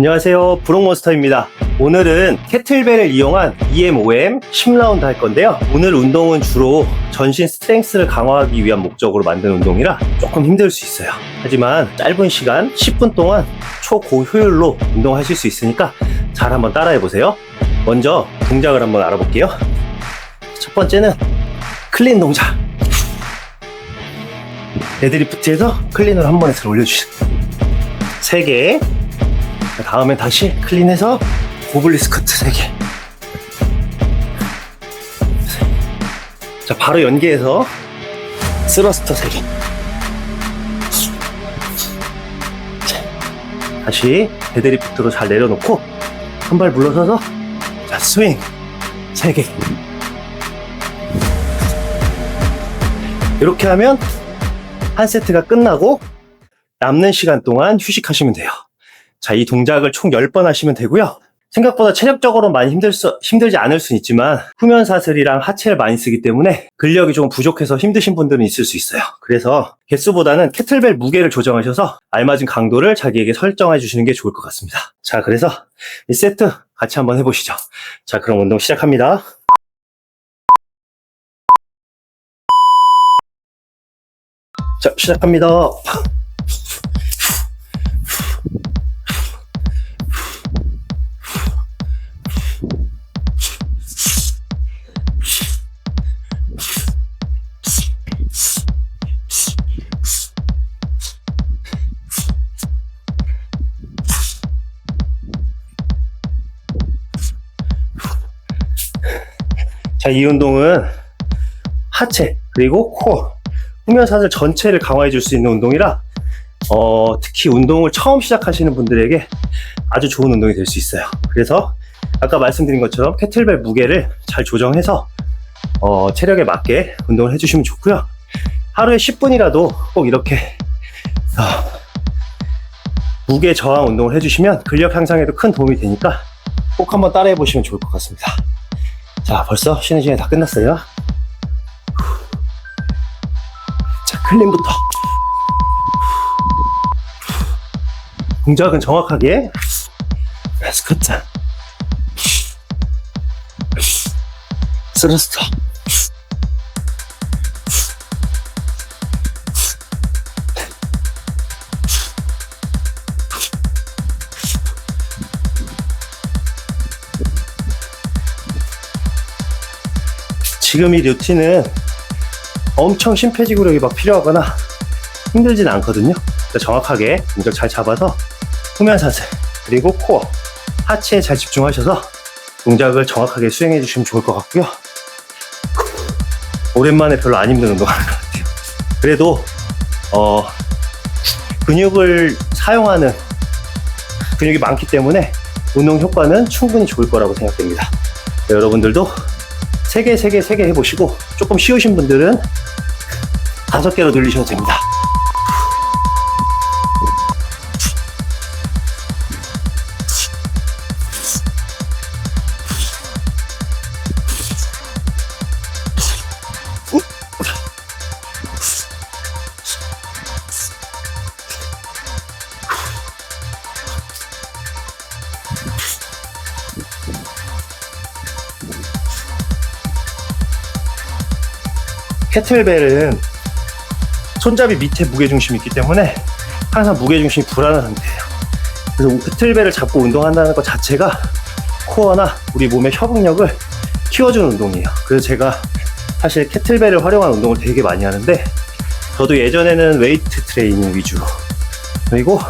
안녕하세요. 브록몬스터입니다. 오늘은 캐틀벨을 이용한 EMOM 10라운드 할 건데요. 오늘 운동은 주로 전신 스트렝스를 강화하기 위한 목적으로 만든 운동이라 조금 힘들 수 있어요. 하지만 짧은 시간 10분 동안 초고효율로 운동하실 수 있으니까 잘 한번 따라해 보세요. 먼저 동작을 한번 알아볼게요. 첫 번째는 클린 동작. 데드리프트에서 클린을 한 번에 들어 올려주시고 3개 다음에 다시 클린해서 고블리 스커트 3개. 자 바로 연계해서 스러스터 3개. 자, 다시 데드리프트로 잘 내려놓고 한 발 물러서서 자 스윙 3개. 이렇게 하면 한 세트가 끝나고 남는 시간 동안 휴식하시면 돼요. 자, 이 동작을 총 10번 하시면 되고요. 생각보다 체력적으로 많이 힘들 수, 힘들지 않을 수는 있지만 후면 사슬이랑 하체를 많이 쓰기 때문에 근력이 조금 부족해서 힘드신 분들은 있을 수 있어요. 그래서 개수보다는 캐틀벨 무게를 조정하셔서 알맞은 강도를 자기에게 설정해 주시는 게 좋을 것 같습니다. 자, 그래서 이 세트 같이 한번 해보시죠. 자, 그럼 운동 시작합니다. 자, 시작합니다. 자, 이 운동은 하체, 그리고 코어, 후면 사슬 전체를 강화해 줄 수 있는 운동이라, 어, 특히 운동을 처음 시작하시는 분들에게 아주 좋은 운동이 될 수 있어요. 그래서 아까 말씀드린 것처럼 캐틀벨 무게를 잘 조정해서 어, 체력에 맞게 운동을 해주시면 좋고요. 하루에 10분이라도 꼭 이렇게 어, 무게 저항 운동을 해주시면 근력 향상에도 큰 도움이 되니까 꼭 한번 따라해 보시면 좋을 것 같습니다. 자, 벌써 쉬는 시간이 다 끝났어요. 자, 클린부터. 동작은 정확하게. 스쿼트. 스러스터. 지금 이 루틴은 엄청 심폐지구력이 막 필요하거나 힘들진 않거든요. 그러니까 정확하게 동작 잘 잡아서 후면 사슬 그리고 코어 하체에 잘 집중하셔서 동작을 정확하게 수행해 주시면 좋을 것 같고요. 오랜만에 별로 안 힘든 운동하는 것 같아요. 그래도 어, 근육을 사용하는 근육이 많기 때문에 운동 효과는 충분히 좋을 거라고 생각됩니다. 여러분들도 3개, 3개, 3개 해보시고 조금 쉬우신 분들은 5개로 늘리셔도 됩니다. 캐틀벨은 손잡이 밑에 무게중심이 있기 때문에 항상 무게중심이 불안한 상태예요. 그래서 캐틀벨을 잡고 운동한다는 것 자체가 코어나 우리 몸의 협응력을 키워주는 운동이에요. 그래서 제가 사실 캐틀벨을 활용한 운동을 되게 많이 하는데 저도 예전에는 웨이트 트레이닝 위주로 그리고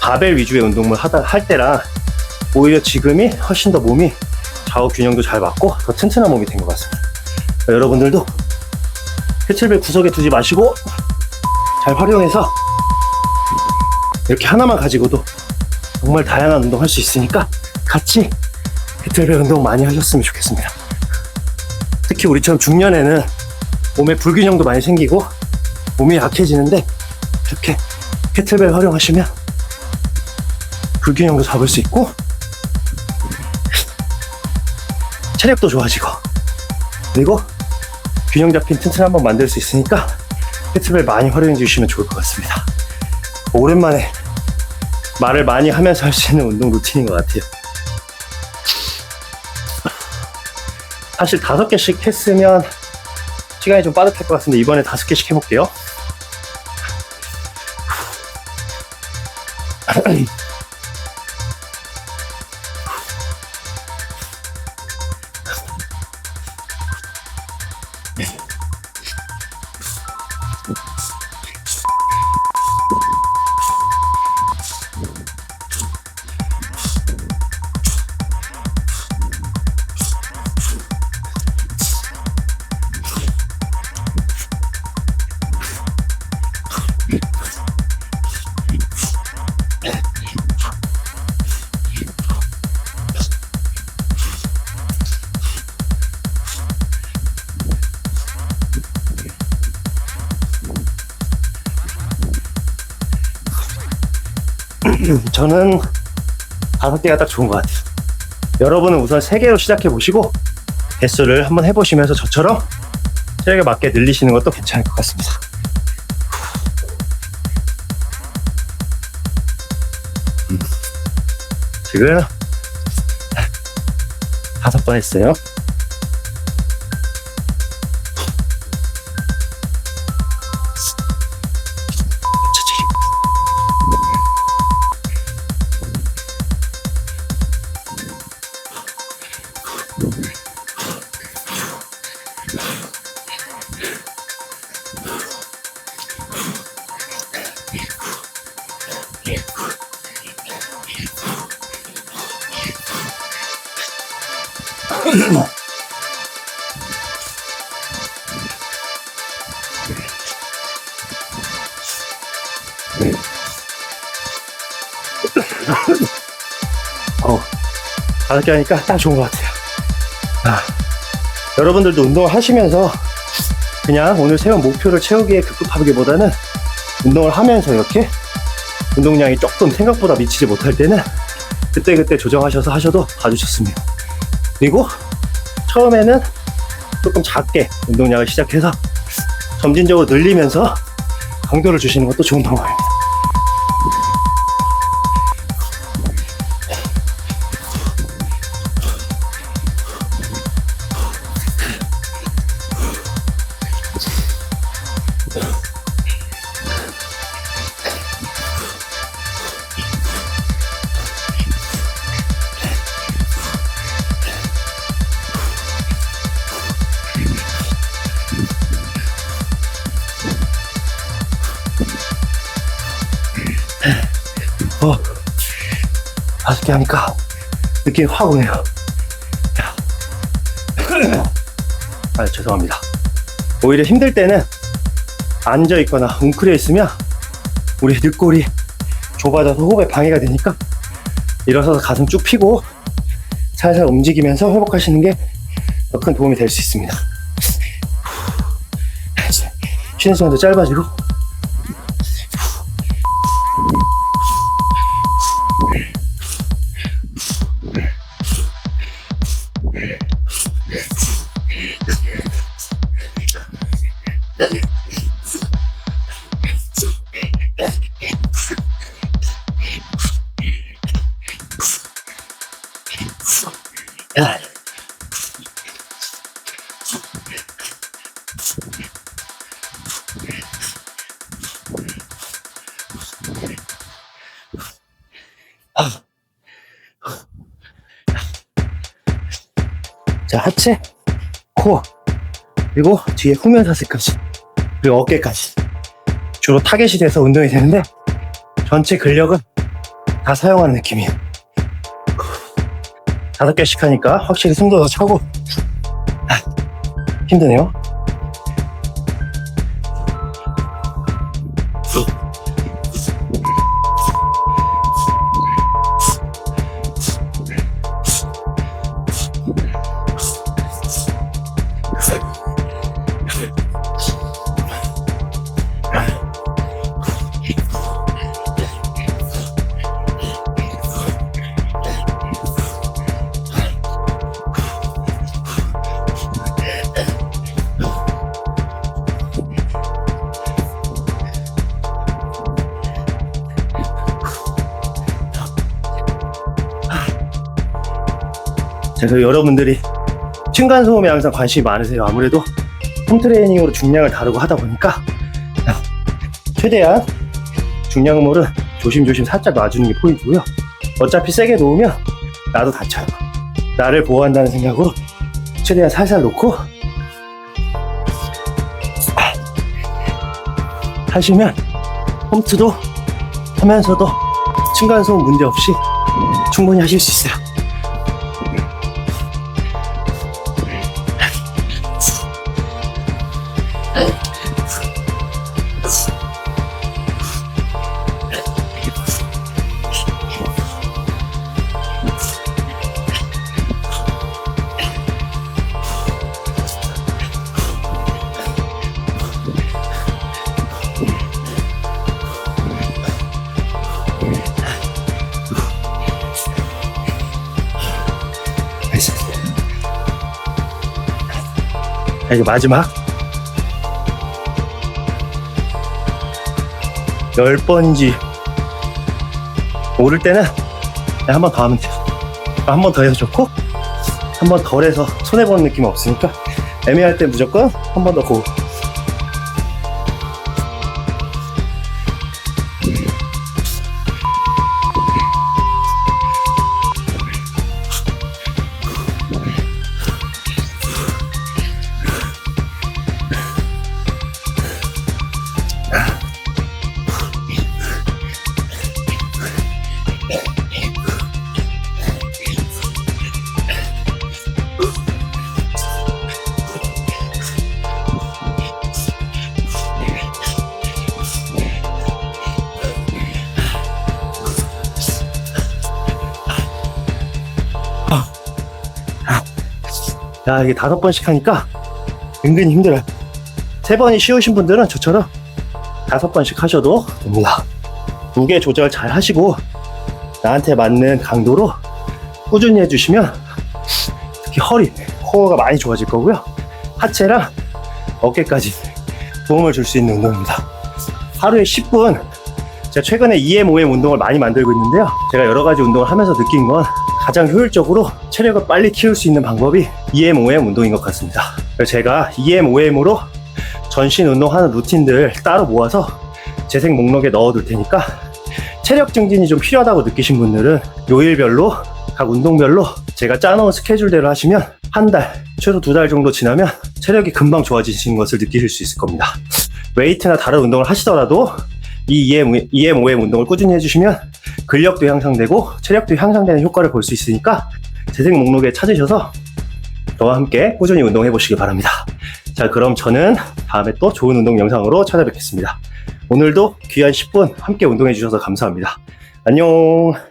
바벨 위주의 운동을 하다 할 때랑 오히려 지금이 훨씬 더 몸이 좌우 균형도 잘 맞고 더 튼튼한 몸이 된 것 같습니다. 여러분들도 캐틀벨 구석에 두지 마시고 잘 활용해서 이렇게 하나만 가지고도 정말 다양한 운동 할 수 있으니까 같이 캐틀벨 운동 많이 하셨으면 좋겠습니다. 특히 우리처럼 중년에는 몸에 불균형도 많이 생기고 몸이 약해지는데 이렇게 캐틀벨 활용하시면 불균형도 잡을 수 있고 체력도 좋아지고 그리고 균형 잡힌 튼튼 한번 만들 수 있으니까 캐틀벨 많이 활용해 주시면 좋을 것 같습니다. 오랜만에 말을 많이 하면서 할 수 있는 운동 루틴인 것 같아요. 사실 다섯 개씩 했으면 시간이 좀 빠듯할 것 같은데 이번에 다섯 개씩 해볼게요. 저는 다섯 개가 딱 좋은 것 같아요. 여러분은 우선 세 개로 시작해 보시고 개수를 한번 해보시면서 저처럼 체력에 맞게 늘리시는 것도 괜찮을 것 같습니다. 음. 지금 다섯 번 했어요. 어, 다섯 개 하니까 딱 좋은 것 같아요. 아, 여러분들도 운동을 하시면서 그냥 오늘 세운 목표를 채우기에 급급하기보다는 운동을 하면서 이렇게 운동량이 조금 생각보다 미치지 못할 때는 그때그때 조정하셔서 하셔도 아주 좋습니다. 그리고 처음에는 조금 작게 운동량을 시작해서 점진적으로 늘리면서 강도를 주시는 것도 좋은 방법입니다. 어, 다섯 개 하니까 느낌이 확 오네요. 야. 아, 죄송합니다. 오히려 힘들 때는 앉아 있거나 웅크려 있으면 우리 늑골이 좁아져서 호흡에 방해가 되니까 일어서서 가슴 쭉 펴고 살살 움직이면서 회복하시는 게 더 큰 도움이 될 수 있습니다. 쉬는 시간도 짧아지고 하체, 코어, 그리고 뒤에 후면 사슬까지, 그리고 어깨까지. 주로 타겟이 돼서 운동이 되는데, 전체 근력은 다 사용하는 느낌이에요. 다섯 개씩 하니까 확실히 숨도 더 차고, 아, 힘드네요. 그래서 여러분들이 층간 소음에 항상 관심이 많으세요. 아무래도 홈트레이닝으로 중량을 다루고 하다 보니까 최대한 중량물은 조심조심 살짝 놔주는 게 포인트고요. 어차피 세게 놓으면 나도 다쳐요. 나를 보호한다는 생각으로 최대한 살살 놓고 하시면 홈트도 하면서도 층간소음 문제 없이 충분히 하실 수 있어요. 이제 마지막. 열 번인지 오를 때는 한 번 더 하면 돼요. 한 번 더 해서 좋고, 한 번 덜 해서 손해 보는 느낌 없으니까, 애매할 때 무조건 한 번 더 고. 야, 이게 다섯 번씩 하니까 은근히 힘들어요. 세 번이 쉬우신 분들은 저처럼 다섯 번씩 하셔도 됩니다. 무게 조절 잘 하시고 나한테 맞는 강도로 꾸준히 해주시면 특히 허리, 코어가 많이 좋아질 거고요. 하체랑 어깨까지 도움을 줄 수 있는 운동입니다. 하루에 10분 제가 최근에 EM, OM 운동을 많이 만들고 있는데요. 제가 여러 가지 운동을 하면서 느낀 건 가장 효율적으로 체력을 빨리 키울 수 있는 방법이 EM, OM 운동인 것 같습니다. 제가 EM, OM으로 전신 운동하는 루틴들 따로 모아서 재생 목록에 넣어둘 테니까 체력 증진이 좀 필요하다고 느끼신 분들은 요일별로 각 운동별로 제가 짜놓은 스케줄대로 하시면 한 달, 최소 두 달 정도 지나면 체력이 금방 좋아지시는 것을 느끼실 수 있을 겁니다. 웨이트나 다른 운동을 하시더라도 이 EM, EM, OM 운동을 꾸준히 해주시면 근력도 향상되고 체력도 향상되는 효과를 볼 수 있으니까 재생 목록에 찾으셔서 저와 함께 꾸준히 운동해 보시기 바랍니다. 자, 그럼 저는 다음에 또 좋은 운동 영상으로 찾아뵙겠습니다. 오늘도 귀한 10분 함께 운동해 주셔서 감사합니다. 안녕.